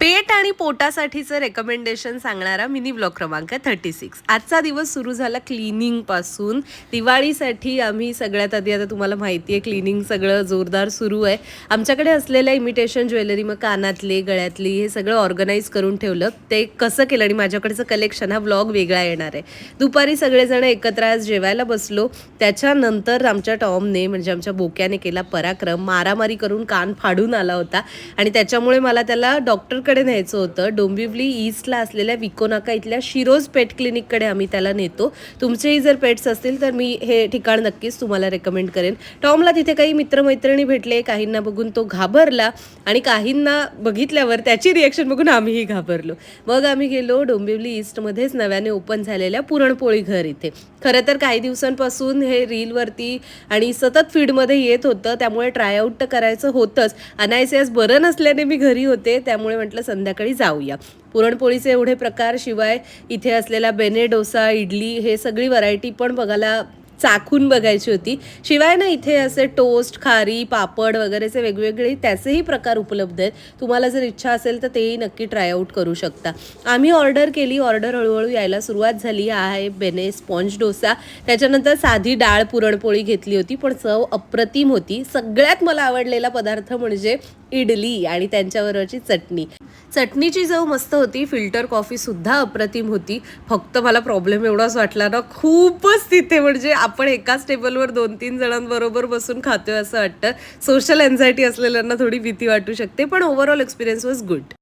पेट आणि पोटासाठीचं रेकमेंडेशन सांगणारा मिनी ब्लॉग क्रमांक थर्टी सिक्स आजचा दिवस सुरू झाला क्लिनिंगपासून दिवाळीसाठी आम्ही सगळ्यात आधी आता तुम्हाला माहिती आहे क्लिनिंग सगळं जोरदार सुरू आहे. आमच्याकडे असलेल्या इमिटेशन ज्वेलरी मग कानातले गळ्यातली हे सगळं ऑर्गनाईज करून ठेवलं. ते कसं केलं आणि माझ्याकडचं कलेक्शन हा ब्लॉग वेगळा येणार आहे. दुपारी सगळेजण एकत्र आज जेवायला बसलो. त्याच्यानंतर आमच्या टॉमने म्हणजे आमच्या बोक्याने केला पराक्रम. मारामारी करून कान फाडून आला होता. आणि त्याच्यामुळे मला त्याला डॉक्टर डॉक्टरकडे न्यायचं होतं. डोंबिवली ईस्टला असलेल्या विकोनाका इथल्या शिरोज पेट क्लिनिककडे आम्ही त्याला नेतो. तुमचेही जर पेट्स असतील तर मी हे ठिकाण नक्कीच तुम्हाला रेकमेंड करेन. टॉमला तिथे काही मित्रमैत्रिणी भेटले काहींना बघून तो घाबरला आणि काहींना बघितल्यावर त्याची रिॲक्शन बघून आम्हीही घाबरलो. मग आम्ही गेलो डोंबिवली ईस्टमध्येच नव्याने ओपन झालेल्या पुरणपोळी घर इथे. खरं तर काही दिवसांपासून हे रीलवरती आणि सतत फीडमध्ये येत होतं त्यामुळे ट्रायआउट तर करायचं होतंच. अनायसियास बरं नसल्याने मी घरी होते त्यामुळे म्हटलं संध्याकाळी जाऊया. पुरणपोळीचे एवढे प्रकार शिवाय इथे असलेला बेने डोसा इडली हे सगळी व्हरायटी पण बघायला चाखून बघायची होती. शिवाय ना इथे असे टोस्ट खारी पापड वगैरेचे वेगवेगळे त्याचेही प्रकार उपलब्ध आहेत. तुम्हाला जर इच्छा असेल तर तेही नक्की ट्रायआउट करू शकता. आम्ही ऑर्डर केली ऑर्डर हळूहळू यायला सुरुवात झाली. हा आहे बेने स्पॉन्ज डोसा. त्याच्यानंतर साधी डाळ पुरणपोळी घेतली होती पण चव अप्रतिम होती. सगळ्यात मला आवडलेला पदार्थ म्हणजे इडली आणि त्यांच्याबरोबरची चटणी. चटणीची चव मस्त होती. फिल्टर कॉफी सुद्धा अप्रतिम होती. फक्त मला प्रॉब्लेम एवढाच वाटला ना खूपच तिथे म्हणजे आपण एकाच टेबलवर दोन तीन जणांबरोबर बसून खातोय असं वाटतं. सोशल एन्झायटी असलेल्यांना थोडी भीती वाटू शकते पण ओव्हरऑल एक्सपिरियन्स वॉज गुड